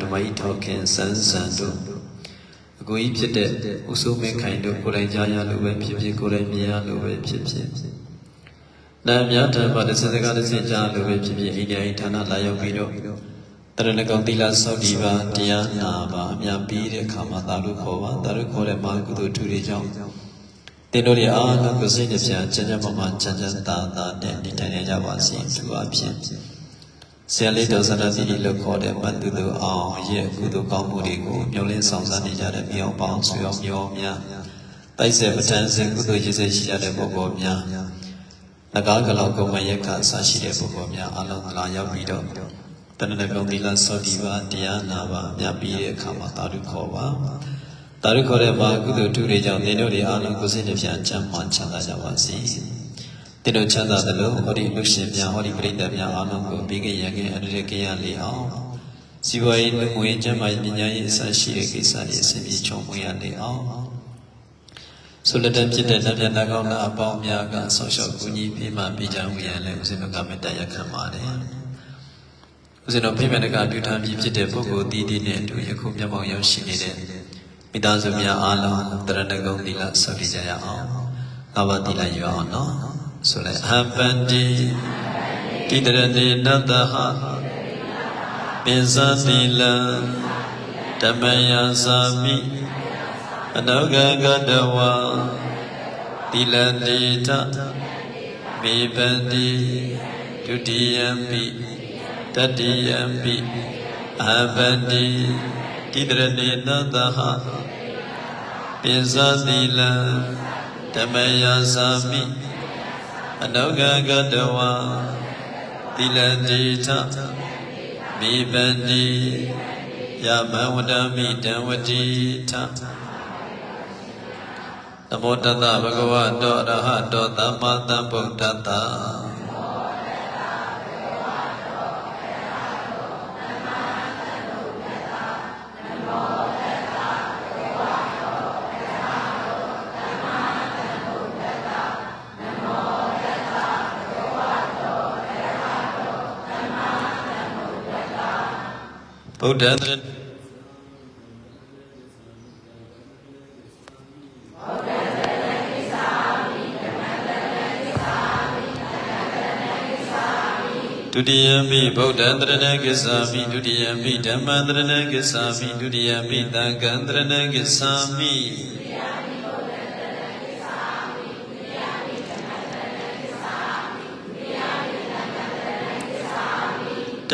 ဓမ္မကြီးထောက်ခင်စန်းစံတို့အကိုကြီးဖြစ်တဲ့ဥဆိုးမင်းခိုင်တို့ကိုယ်တိုင်ကြားရလို့ပဲဖြစ်ဖြစ်ကိုယ်တိုင်မြင်ရလို့ပဲဖြစ်ဖြစ်နာမြတ်ဓမ္မတစ်စကားတစ်စကြားလို့ပဲဖြစ်ဖြစ်အိန္ဒိယဌာနလာရောက်ပြီးတော့တရဏဂုံသီလစောင့်တည်ပါတရားနာပါအမြပြီးတဲ့အခါမှာသာလို့ခေါ်ပါသာလို့ခေါ်တဲ့မာကုသိုလ်ထူတွေကြောင့်တင်တို့တွေအားလုံးကိုစိတ်နှပြချမ်းချမ်းမာမာချမ်းချမ်းသာသာနဲ့နေထိုင်နေကြပါစေသူအဖြစ် ဆရာလေးတော်စရတိလို့ခေါ်တဲ့မတုသူအောင်ရဲ့ကုသိုလ်ကောင်းမှုတွေကိုမျှော်လင့်ဆောင်စားနေကြတဲ့မြောင်ပေါင်းဆွေအောင်မြောများတိုက်ဆက်ပဋ္ဌာန်းစဉ်ကုသိုလ်ရည်စဲရှိကြတဲ့ပုဂ္ဂိုလ်များနဂါကလောက်ကုံမရက်ခအစရှိတဲ့ပုဂ္ဂိုလ်များအလုံးလာရောက်ပြီးတော့တဏ္ဍကုံသီလစောတိပါတရားနာပါအမြတ်ပြီးတဲ့အခါမှာသာဓုခေါ်ပါသာဓုခေါ်တဲ့မှာကုသိုလ်ထုတွေကြောင့်သင်တို့တွေအလုံးကိုယ်စိတ်နှပြချမ်းမှချမ်းသာကြပါစေ တင်တို့ချမ်းသာသလိုဟောဒီလူရှင်များဟောဒီပြိတ္တများအလုံးကိုပြီးကြရခဲ့အတရကရလေအောင်စီဝါရေးလူငွေကျမ်းမာရေးပညာရေးအစရှိတဲ့ကိစ္စတွေအစဉ်ပြေချုံမွေးရလေအောင်ဆိုလက်တန်ဖြစ်တဲ့နတ်ဗျာနာကောင်းနာအပေါင်းများကဆောက်ရှောက်ကူညီပေးမှပြကြဝေရလဲဦးဇင်းတို့ကမေတ္တာရက်ခံပါတယ်ဦးဇင်းတို့ဖိမနကပြုထားပြီးဖြစ်တဲ့ပုဂ္ဂိုလ်တည်တည်နဲ့အတူယခုမျက်မှောက်ရောက်ရှိနေတဲ့မိသားစုများအားလုံးတရဏဂုံသီလဆောက်တည်ကြရအောင်။ငါးပါးသီလယူအောင်နော်။ ဆိုလဲအဟံပန္တိတိတရဏေနတ္တဟပိဇာသီလံဓမ္မယသာမိအနောဂဂတဝါသီလတိတမေပန္တိဒုတိယံပိတတိယံပိအဟံပန္တိတိတရဏေနတ္တဟပိဇာသီလံဓမ္မယသာမိ အနောဂဂတဝါသီလတိထမိပန္တိယမဝဒမိတံဝတိထနမောတတဗုဒ္ဓဝါတောအရဟတောသမ္မာသမ္ဗုဒ္ဓတ္တ ဗုဒ္ဓံတရဒုတိယမိဗုဒ္ဓံတရဏဂစ္ဆာမိဒုတိယမိဓမ္မံတရဏဂစ္ဆာမိဒုတိယမိသံဃံတရဏဂစ္ဆာမိ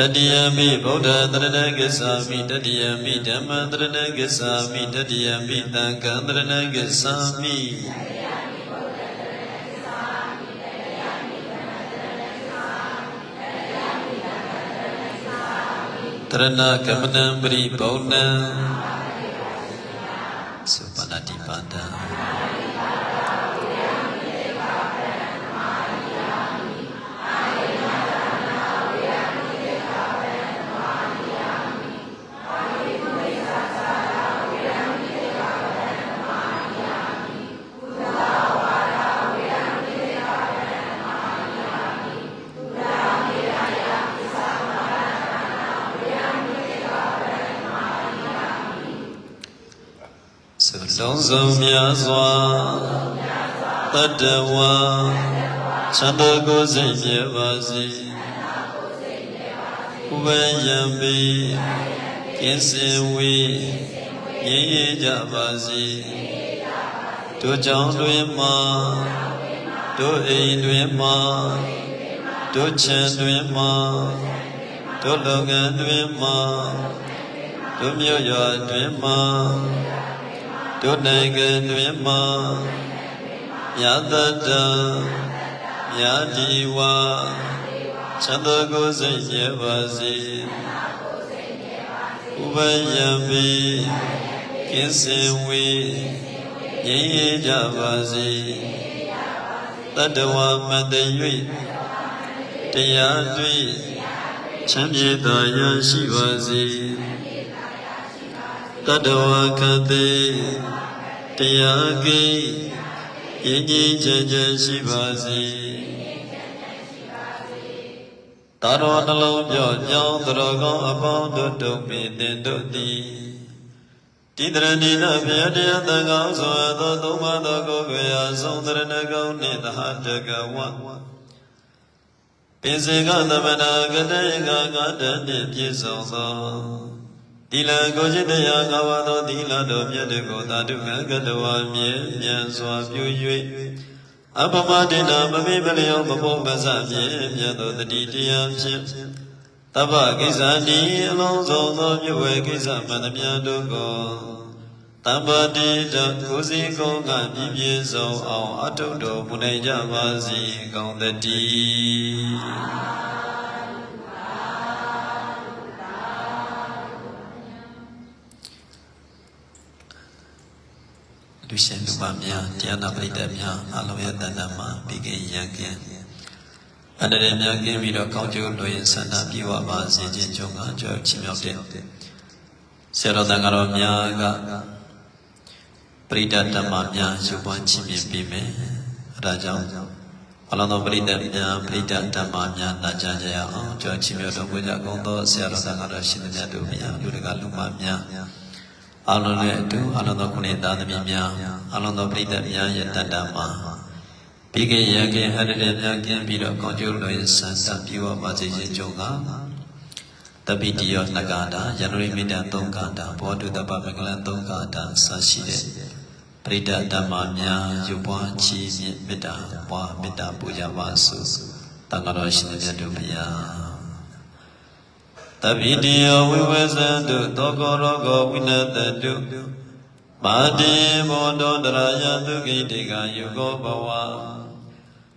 တတိယမိဗုဒ္ဓံတရဏဂစ္ဆာမိတတိယမိဓမ္မံတရဏဂစ္ဆာမိတတိယမိသံဃံတရဏဂစ္ဆာမိတရဏကမနံပရိဘုံနံသုပနာတိပါဒံသု လုံးစုံမြတ်စွာတတ္တဝါသံတော်ကိုယ်စိတ်မြဲပါစေဥပယံပိကင်းစင်ဝေငြိမ်းရကြပါစေတို့ကြောင့်တွင်မှာတို့အိမ်တွင်မှာတို့ချမ်းတွင်မှာတို့လောကတွင်မှာတို့မြို့ရွာတွင်မှာ တို့နိုင်ငံတွင်မှာမြတ်တတံမြတ်ဒီဝါသံတော်ကိုယ်စိတ်ရပါစေဥပယံပိကင်းစင်ဝေငြိမ်းရကြပါစေတတဝမတ၍တရားတွေ့ချမ်းမြေသာရရှိပါစေ တတဝကတိတရားကိယဉ်ကျေးချမ်းချမ်းရှိပါစေသာတော်နှလုံးပြော့ကြောင်းသူတော်ကောင်းအပေါင်းတို့တုံမိတင်တို့သည်တိတရဏိနဘယတရားတန်ကောင်းဆိုသောသုံးပါးသောကိုယ်ွယ်ရာဆုံးတရဏဂုံနှင့်သဟတကဝပိစေကသမနာကတေကငါတည်းနှင့်ပြည့်စုံသော တိလကိုจิตတရားငါဝသောတိလတော်မြတ်တကိုသာဓုကကတဝါမြဲမြံစွာပြု၍အပမတေနမမေပလျောမဖို့မစမြဲမြတ်သောတတိတရားဖြင့်တပ္ပကိစ္စတိအလုံးစုံသောမြဝေကိစ္စမှန်သမျှတို့ကိုတမ္ပတိတကိုစီကုံကပြည့်ပြည့်စုံအောင်အထုတော်မူနိုင်ကြပါစေကောင်းသတည်း လူရှင်လူမများတရားနာပရိသတ်များအလုံးရဲ့တဏ္ဍာမှာပြီးကရန်ကင်းအန္တရာယ်များကင်းပြီးတော့ကောင်းကျိုးလိုရင်ဆန္ဒပြေဝပါစေခြင်းကြောင့်ကကြောက်ချီးမြှောက်တဲ့ဆရာတော်တန်ဃာတော်များကပရိသတ်ဓမ္မများယူပွားချီးမြှင့်ပေးမယ်အဲဒါကြောင့်အလုံးသောပရိသတ်များပရိသတ်ဓမ္မများနာကြားကြရအောင်ကြောက်ချီးမြှောက်တော်မူကြကုန်သောဆရာတော်တန်ဃာတော်ရှင်များတို့များလူတကာလူမများ အလုံးနဲ့အတူအလုံးသောခုနှစ်သားသမီးများအလုံးသောပရိသတ်များရဲ့တန်တမှာပြီးခင်ရခင်အရတဲ့များကင်းပြီးတော့ကောင်းကျိုးလိုရင်ဆန္ဒပြုဝပါစေခြင်းကြောင့်ကတပိတိယောနဂါတာယန္တရိမိတ္တသုံးဂါတာဘောဓုတပမင်္ဂလံသုံးဂါတာဆရှိတဲ့ပရိဒတ်ဓမ္မများယူပွားချီးမြင့်မေတ္တာပွားမေတ္တာပူဇော်ပါစုတန်ခါတော်ရှင်မြတ်တို့ဘုရား တပိတိယောဝိဝေဇန္တုသောကောရောဂောဝိနတတုမာတိဘောတောတရာယသုခိတိကယုကောဘဝ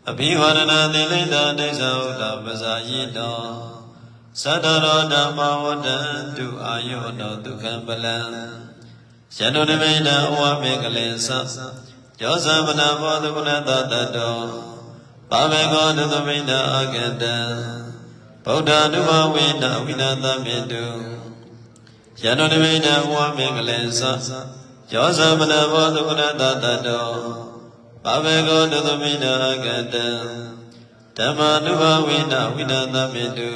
အဘိဝရဏတိလိတဒိဋ္ဌဥဒ္ဒပဇာယိတောသတ္တရောဓမ္မဝတ္တတုအာယောတောဒုက္ခံပလံယန္တုနိမိတံဩဝမေကလေသယောဇမနာဘောဓကုလတတတောပါမေကောဒုသမိတအာကတံ ဗုဒ္ဓနုဘဝေနဝိနာသမေတုယန္တုနိမိတံဩဝမေကလေသယောဇမနာဘောဓကုလတတတောပါမေကောဒုသမိတအာကတံဓမ္မာနုဘဝေနဝိနာသမေတု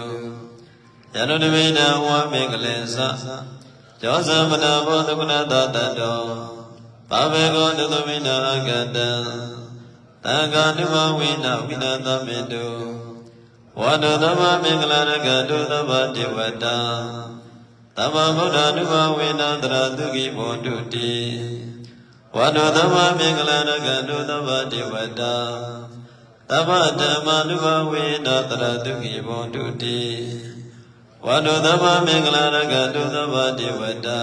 ယန္တုနိမိတံဩဝမေကလေသယောသမနာဘောဒုက္ခနာတတတောဘာဘေကောဒုသမိနာအကတံတံဃာနုဘဝိနဝိနာသမေတု ဝါဒသမမင်္ဂလာရကဒုသဗ္ဗတေဝတံသမ္မာဗုဒ္ဓနုဘဝိနတရတုကိဘောတုတိဝါဒသမမင်္ဂလာရကဒုသဗ္ဗတေဝတံသမ္မာဓမ္မာနုဘဝိနတရတုကိဘောတုတိဝါဒုသမမင်္ဂလာရကဒုသဗ္ဗတေဝတံ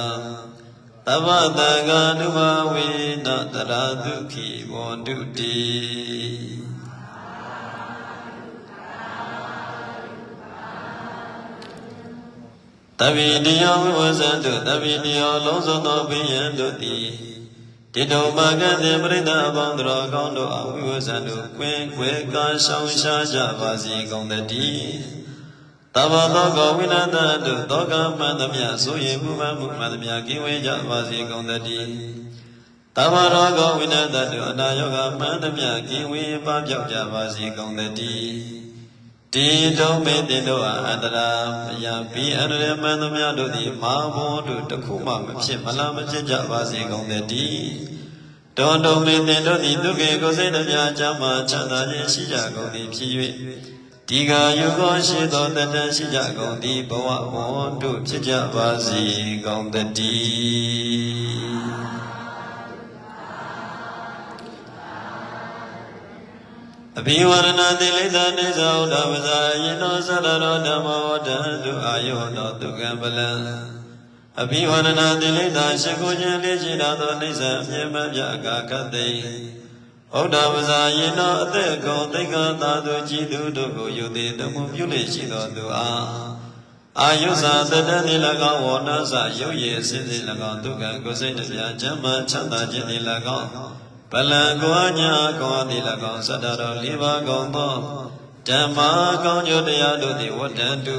သဗ္ဗတံဃာနုဘဝေနတရာဒုခိဘောဓုတိ တဗိတယောဝိဝဇန္တုတဗိတယောလုံးစုံသောဘိယံတို့သည်တိတုံမကတိပရိသအပေါင်းတော်ကောင်းတို့အဝိဝဇန္တုကွင်ခွေကာရှောင်ရှားကြပါစေကုန်တည်းတဘောသောကောဝိနတတုသောကမှန်သမျှဆိုရင်မှုမှန်မှုမှန်သမျှကိဝေကြပါစေကုန်တည်းတဘောရောကောဝိနတတုအနာယောဂမှန်သမျှကိဝေပပြောက်ကြပါစေကုန်တည်း တိတုံမေတင်တို့အန္တရာမယဘီအရရမန်သမျှတို့သည်မာဘောတို့တခုမှမဖြစ်မလားမဖြစ်ကြပါစေကုန်တည်းတောတုံမေတင်တို့သည်ဒုက္ခေကိုစိတ်နှပြအချမ်းမှချမ်းသာခြင်းရှိကြကုန်သည်ဖြစ်၍ဒီကယုကောရှိသောတတရှိကြကုန်သည်ဘဝဝွန်တို့ဖြစ်ကြပါစေကောင်းတည်း အဘိဝရဏတိလိတနေသောဥဒ္ဒဝဇာယိနောသရရောဓမ္မောတံတုအာယောတောဒုက္ကံပလံအဘိဝရဏတိလိတရှိကိုခြင်းလေးရှိတော်သောအိဋ္ဌအမြဲမှပြအကာကတိဩဒ္ဒဝဇာယေနောအသက်ကုန်သိက္ခာသာသူကြည်သူတို့ကိုယုသေးတမှုပြုလေရှိတော်သူအားအာယုဇာတတတိ၎င်းဝေါနာစရုပ်ရည်အစဉ်စဉ်၎င်းဒုက္ခကိုစိတ်တရားချမ်းသာချမ်းသာခြင်းတိ၎င်း ပလံကိုအညာကောတိ၎င်းစတ္တတော်လေးပါးကုန်သောဓမ္မကောင်းကျိုးတရားတို့သည်ဝတ္တံတု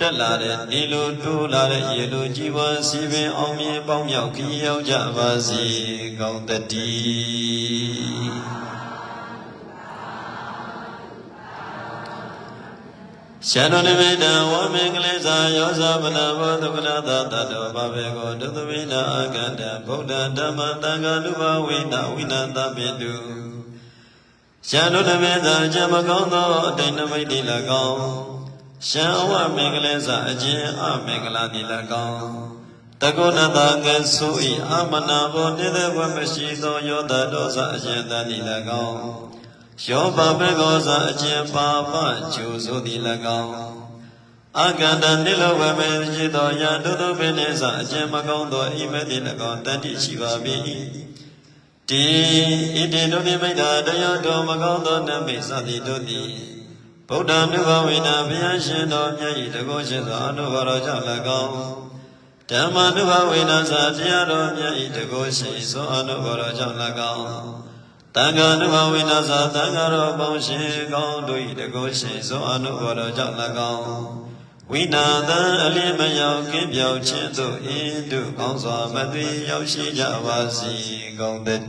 တက်လာတဲ့ဒီလိုတိုးလာတဲ့ရေလိုကြည်ဝါစီပင်အောင်မြင်ပေါင်းမြောက်ခီးရောက်ကြပါစေကောင်းတည်း ရှန္ဒနိမိတံဝမင်္ဂလိသာယောဇဗနာဘောဒုက္ခနာတတတောဘဘေကောဒုသဝိနာအကန္တဗုဒ္ဓဓမ္မတံဃာလူဘဝိနာဝိနတပိတုရှန္ဒနိမိတံအကျမကောင်းသောအတိတ်နမိတ်တိ၎င်းရှံအဝမင်္ဂလိသာအကျဉ်အမင်္ဂလာတိ၎င်းတကုဏတကဆုဤအမနာဘောနေတဲ့ဝမရှိသောယောတတောဇအရှင်တတိ၎င်း ယောဘဘေကောဇအကျဉ်ပါပကျိုဆိုသည်၎င်းအကန္တနိလောဝမေจิตောယတုတုပိနေသအကျဉ်မကောင်းသောဣမေတိ၎င်းတတ္တိရှိပါ၏တိဣတိဒုတိမိတ္တာတရားတော်မကောင်းသောနမိတ်သတိတို့သည်ဗုဒ္ဓံမြဘဝိနာဘုရားရှင်တော်မြတ်၏တကုရှင်သောအနုဘောတော်ကြောင့်၎င်းဓမ္မနုဘဝိနာသာတရားတော်မြတ်၏တကုရှင်သောအနုဘောတော်ကြောင့်၎င်း တန်ခါနုဘဝိနာသာတန်ခါတော်ပေါင်းရှင်ကောင်းတို့၏တကုရှင်သောအနုဘောတော်ကြောင့်၎င်းဝိနာသံအလင်းမရောက်ကင်းပြောင်းခြင်းသို့အင်းတို့ကောင်းစွာမသွေရောက်ရှိကြပါစေကုန်တည်း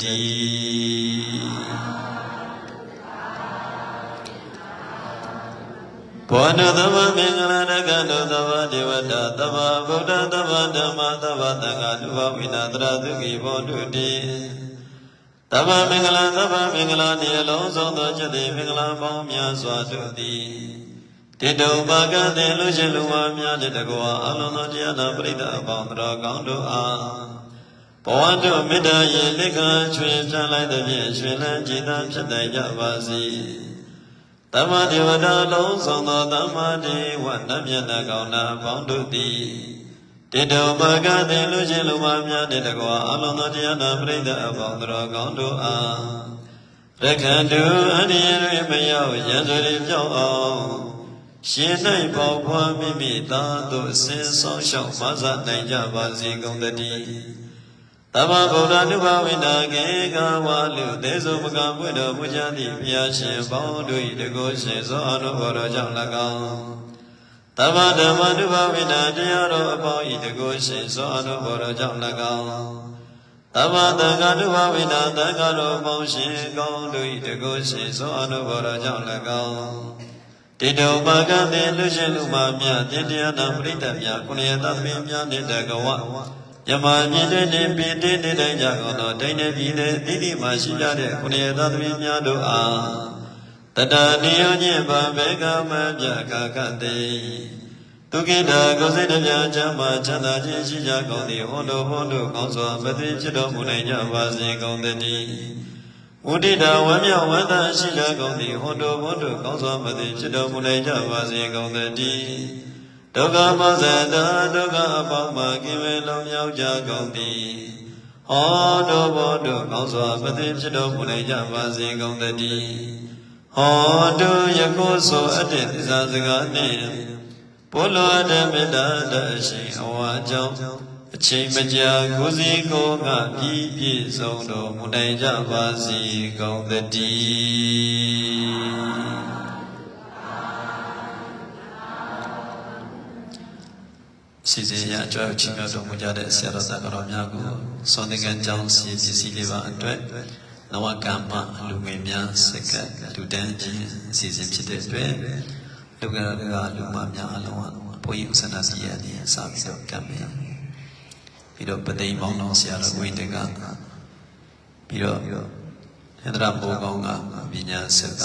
ဘောနသမမင်္ဂလာတကတောသဗ္ဗဒေဝတာသဗ္ဗဗုဒ္ဓသဗ္ဗဓမ္မသဗ္ဗသံဃာလူဘဝိနာတရသုခိဘောတုတိ သဗ္ဗမင်္ဂလာသဗ္ဗမင်္ဂလာတိအလုံးစုံသောจิตတိမင်္ဂလာပေါင်းများစွာတို့သည်တေတုံပါကတဲ့လူရှင်လူမများတဲ့တကောအလုံးသောတရားနာပရိသတ်အပေါင်းတော်ကောင်းတို့အားဘဝတို့မေတ္တာရေလက်ခံချွေပြလိုက်တဲ့ဖြင့်ရွှင်လန်းကြည်သာဖြစ်နိုင်ကြပါစေသမ္မာဒေဝတာလုံးဆောင်သောသမ္မာဒေဝနတ်မြတ်နာကောင်းနာပေါင်းတို့သည် တေတုံပါကတဲ့လူရှင်လူမများတဲ့တကောအလုံးသောတရားနာပရိသတ်အပေါင်းတော်ကောင်းတို့အားရခန္တုအန္တရာယ်တွေမရောက်ရန်စွတွေပြောင်းအောင်ရှင်၌ပေါဖွားမိမိသားတို့အစဉ်ဆောင်ရှောက်မဆနိုင်ကြပါစေကုန်တည်းသမ္မာဗုဒ္ဓနုဘဝိနာကေကဝါလူသေစုပကံပွင့်တော်မူကြသည့်ဘုရားရှင်ပေါင်းတို့၏တကုရှင်သောအနုဘော်တော်ကြောင့်၎င်း သမ္မာဓမ္မနုဘဝိနာတရားတော်အပေါင်း၏တကုရှင်သောအနုဘော်တော်ကြောင့်၎င်းသမ္မာတန်ခါနုဘဝိနာတန်ခါတော်ပေါင်းရှင်ကောင်းတို့၏တကုရှင်သောအနုဘော်တော်ကြောင့်၎င်းတေတုံပါကတိလူရှင်လူမများတင်တရားနာပရိသတ်များကုဏယသပင်များနှင့်တကဝယမမြင့်တဲ့နေပိတိနေတိုင်းကြကုန်သောဒိဋ္ဌိပြည်တဲ့တိတိမှရှိကြတဲ့ကုဏယသပင်များတို့အား တတနိယောညင်ပါဘေကမပြကကတိသူကိတာကိုစိတ်တပြချမ်းသာချမ်းသာခြင်းရှိကြကုန်သည်ဟောတော်ဟောတော်ကောင်းစွာမသိဖြစ်တော်မူနိုင်ကြပါစေကုန်သတည်းဝိတ္တဝမ်းမြောက်ဝမ်းသာရှိကြကုန်သည်ဟောတော်ဘုဒ္ဓကောင်းစွာမသိဖြစ်တော်မူနိုင်ကြပါစေကုန်သတည်းဒုက္ခမဇ္ဇတာဒုက္ခအပေါင်းမှကိဝေလုံးမြောက်ကြကုန်သည်ဟောတော်ဘုဒ္ဓကောင်းစွာမသိဖြစ်တော်မူနိုင်ကြပါစေကုန်သတည်း ဟောတုယခုဆိုအတ္တသစ္စာစကားနှင့်ဘုလိုအတ္တမေတ္တာတရှိအဝါကြောင့်အချိန်မကြာကိုစီကိုကပြည့်ပြည့်စုံတော်မူနိုင်ကြပါစေကုန်သတည်းစီစဉ်ရအကျွမ်းချီးမြှောက်တော်မူကြတဲ့ဆရာတော်သားတော်များကိုစောသင်္ကန်းကျောင်းစီပစ္စည်းလေးပါအတွက် နဝကမ္မလူငယ်များစက္ကလူတန်းခြင်းအစီအစဉ်ဖြစ်တဲ့အတွက်လူကကလူမများအလုံးဘုန်းကြီးဥစ္စာနာစီရနေစပြီးတော့ကမ်းမယ်ပြီးတော့ပသိမ်မောင်းတော်ဆရာတော်ဝိတကပြီးတော့ဟန္ဒရာဘိုးကောင်းကပညာဆက်က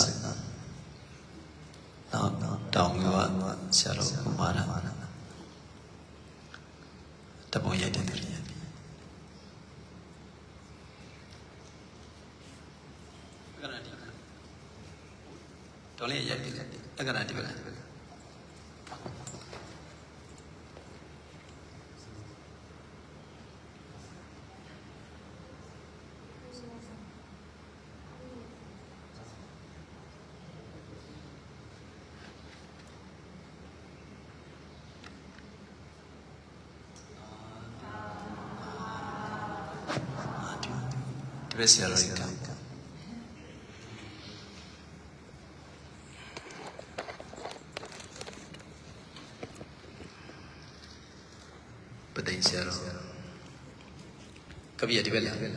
နောက်တောင်ကဆရာတော်ကုမာရတပုံရိုက်တဲ့ သူတွေတော်လေးရိုက်တယ်အကရာတိပဲလားတပည့်ဆရာတော်ကြီးကပသိမ်ဆရာတော် ကပ္ပိယဒီဘက်လားအေး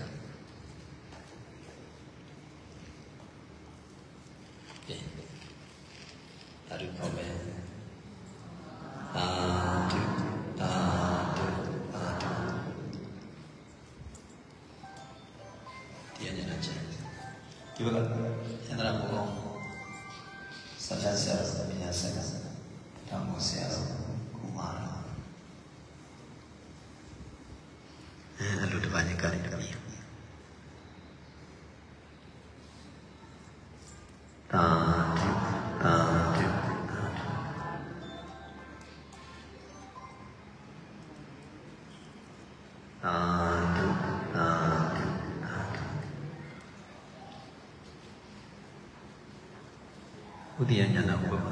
အရုပ်ပေါ်မယ် banyak kali kalian. Tajuk, tajuk, tajuk. Tajuk, tajuk, tajuk. ಉದಯ ಜ್ಞಾನ ಉಪಮ